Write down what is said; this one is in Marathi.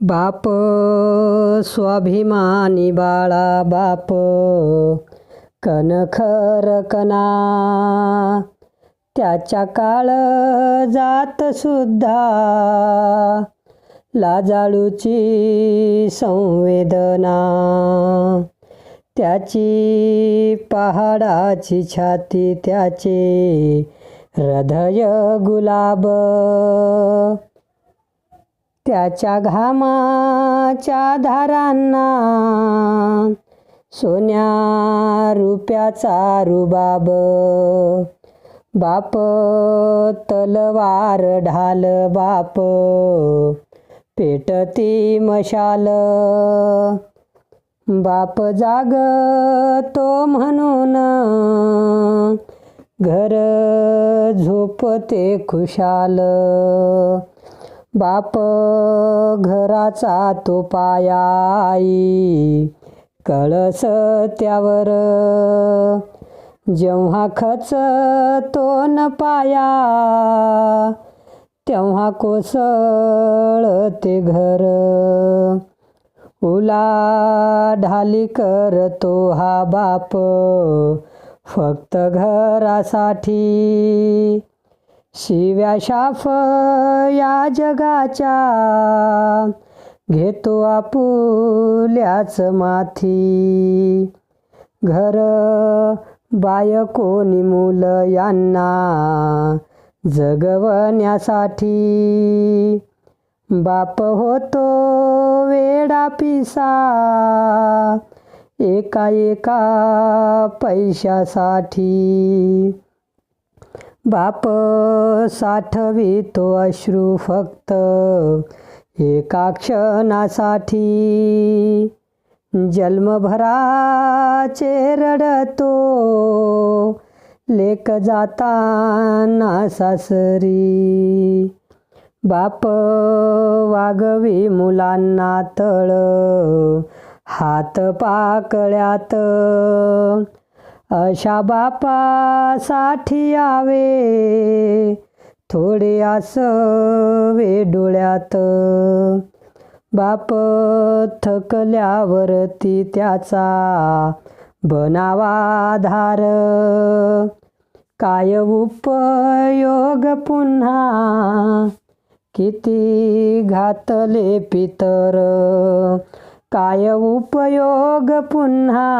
बाप स्वाभिमानी बाळा बाप कणखर कना. त्याच्या काळ जात सुद्धा लाजाळूची संवेदना. त्याची पहाडाची छाती त्याचे हृदय गुलाब. त्याच्या घामाच्या धारांना सोन्या रुप्याचा रुबाब. बाप तलवार ढाल बाप पेटती मशाल बाप जाग तो म्हणून घर झोपते खुशाल. बाप घराचा तो पायाई कळस त्यावर जेव्हा खच तो न पाया तेव्हा कोसळते घर. उला ढाली करतो हा बाप फक्त घरासाठी. शिव्या शाफ या जगाच्या. घेतो आपुल्याच माथी. घर बायकोनी मुलं यांना जगवण्यासाठी. बाप होतो वेडा पिसा. एका एका पैशासाठी. बाप साठवितो अश्रू फक्त एका क्षणासाठी जन्मभराचे रडतो लेक जाताना सासरी. बाप वागवी मुलांना तळ हात पाकळ्यात. अशा बापासाठी यावे. थोडे आसवे डोळ्यात. बाप थकल्यावरती त्याचा बनावा धार. काय उपयोग पुन्हा? किती घातले पितर. काय उपयोग पुन्हा?